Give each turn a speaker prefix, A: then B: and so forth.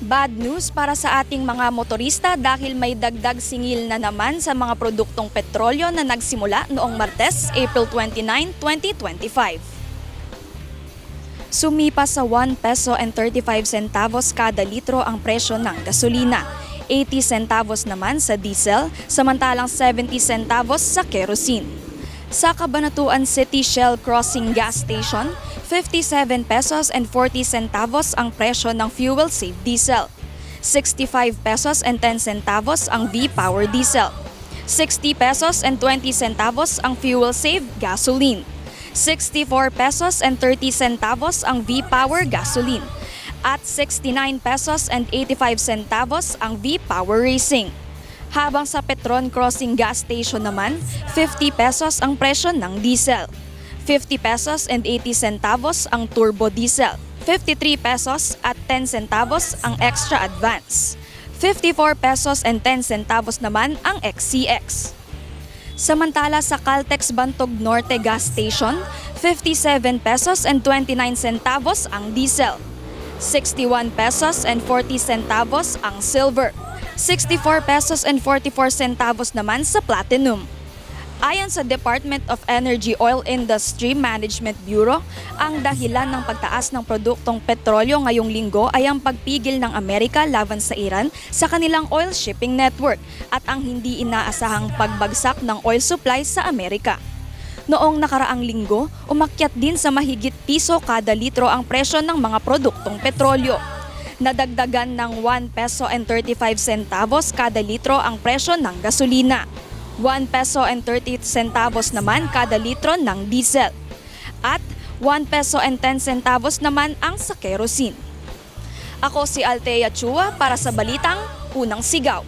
A: Bad news para sa ating mga motorista dahil may dagdag singil na naman sa mga produktong petrolyo na nagsimula noong Martes, April 29, 2025. Sumipa sa 1 peso and 35 centavos kada litro ang presyo ng gasolina. 80 centavos naman sa diesel, samantalang 70 centavos sa kerosene. Sa Cabanatuan City Shell Crossing Gas Station, 57 pesos and 40 centavos ang presyo ng fuel save diesel. 65 pesos and 10 centavos ang V-Power diesel. 60 pesos and 20 centavos ang fuel save gasoline. 64 pesos and 30 centavos ang V-Power gasoline. At 69 pesos and 85 centavos ang V-Power Racing. Habang sa Petron Crossing Gas Station naman, 50 pesos ang presyo ng diesel. 50 pesos and 80 centavos ang turbo diesel. 53 pesos at 10 centavos ang extra advance. 54 pesos and 10 centavos naman ang XCX. Samantala sa Caltex Bantog Norte Gas Station, 57 pesos and 29 centavos ang diesel. 61 pesos and 40 centavos ang silver. 64 pesos and 44 centavos naman sa platinum. Ayon sa Department of Energy Oil Industry Management Bureau, ang dahilan ng pagtaas ng produktong petrolyo ngayong linggo ay ang pagpigil ng Amerika laban sa Iran sa kanilang oil shipping network at ang hindi inaasahang pagbagsak ng oil supply sa Amerika. Noong nakaraang linggo, umakyat din sa mahigit piso kada litro ang presyo ng mga produktong petrolyo. Nadagdagan ng 1 peso and 35 centavos kada litro ang presyo ng gasolina. 1 peso and 30 centavos naman kada litro ng diesel. At 1 peso and 10 centavos naman ang sa kerosene. Ako si Althea Chua para sa Balitang Unang Sigaw.